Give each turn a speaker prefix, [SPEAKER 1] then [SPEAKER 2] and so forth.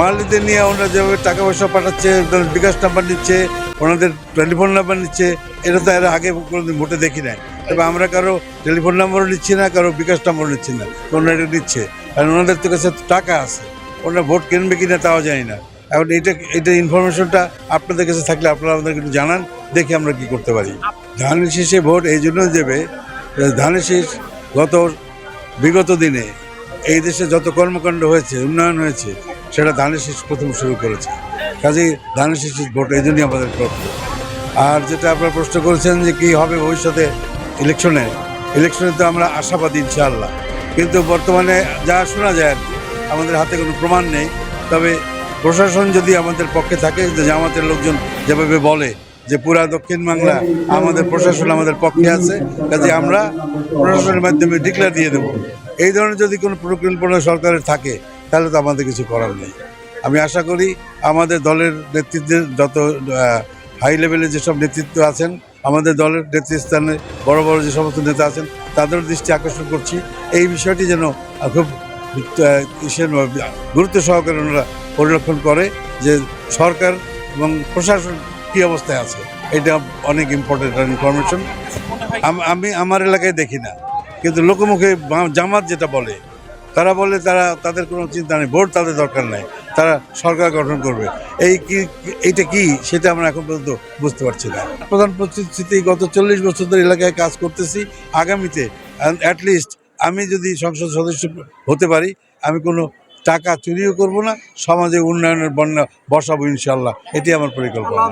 [SPEAKER 1] মালিকদের নিয়ে ওনারা যেভাবে টাকা পয়সা পাঠাচ্ছে বিকাশ নাম্বার নিচ্ছে, ওনাদের টেলিফোন নাম্বার নিচ্ছে, এটা তো এর আগে কোনোদিন ভোটে দেখি নাই। তবে আমরা কারও টেলিফোন নাম্বারও নিচ্ছি না, কারও বিকাশ নাম্বারও নিচ্ছি না ওনারা এটা নিচ্ছে। কারণ ওনাদের তো কাছে টাকা আছে ওনারা ভোট কিনবে কি না তাও জানি না। এখন এটা এটা ইনফরমেশনটা আপনাদের কাছে থাকলে আপনারা আমাদেরকে একটু জানান, দেখি আমরা কি করতে পারি। ধানের শীষে ভোট এই জন্য দেবে ধানের শীষ গত, বিগত দিনে এই দেশে যত কর্মকাণ্ড হয়েছে, উন্নয়ন হয়েছে সেটা ধানের শীষ প্রথম শুরু করেছে। কাজেই ধানের শীষ ভোট এই জন্যই আমাদের করতে আর যেটা আপনারা প্রশ্ন করেছেন যে কি হবে ভবিষ্যতে ইলেকশনে ইলেকশনে তো আমরা আশাবাদী ইনশাআল্লাহ। কিন্তু বর্তমানে যা শোনা যায় আমাদের হাতে কোনো প্রমাণ নেই। তবে প্রশাসন যদি আমাদের পক্ষে থাকে, যে জামাতের লোকজন যেভাবে বলে যে পুরা দক্ষিণ বাংলা আমাদের প্রশাসন আমাদের পক্ষে আছে, কাজে আমরা প্রশাসনের মাধ্যমে ডিক্লেয়ার দিয়ে দেবো। এই ধরনের যদি কোনো পরিকল্পনা সরকারের থাকে তাহলে তো আমাদের কিছু করার নেই। আমি আশা করি আমাদের দলের নেতৃত্বের যত হাই লেভেলে যেসব নেতৃত্ব আছেন, আমাদের দলের নেতৃস্থানে বড় বড় যে সমস্ত নেতা আছেন, তাদের দৃষ্টি আকর্ষণ করছি। এই বিষয়টি যেন খুব গুরুত্ব সহকারে ওনারা পরিলক্ষণ করে যে সরকার এবং প্রশাসন কী অবস্থায় আছে। এটা অনেক ইম্পর্টেন্ট ইনফরমেশন আমি আমার এলাকায় দেখি না। কিন্তু লোকমুখে জামাত যেটা বলে তারা বলে তারা, তাদের কোনো চিন্তা নেই, ভোট তাদের দরকার নাই, তারা সরকার গঠন করবে। এই কি, এইটা কি, সেটা আমরা এখন পর্যন্ত বুঝতে পারছি না। প্রধান পরিস্থিতি গত চল্লিশ বছর ধরে এলাকায় কাজ করতেছি, আগামীতে অ্যাটলিস্ট আমি যদি সংসদ সদস্য হতে পারি, আমি কোনো টাকা চুরিও করব না, সমাজে উন্নয়নের বন্যা বসাবো ইনশাল্লাহ এটি আমার পরিকল্পনা।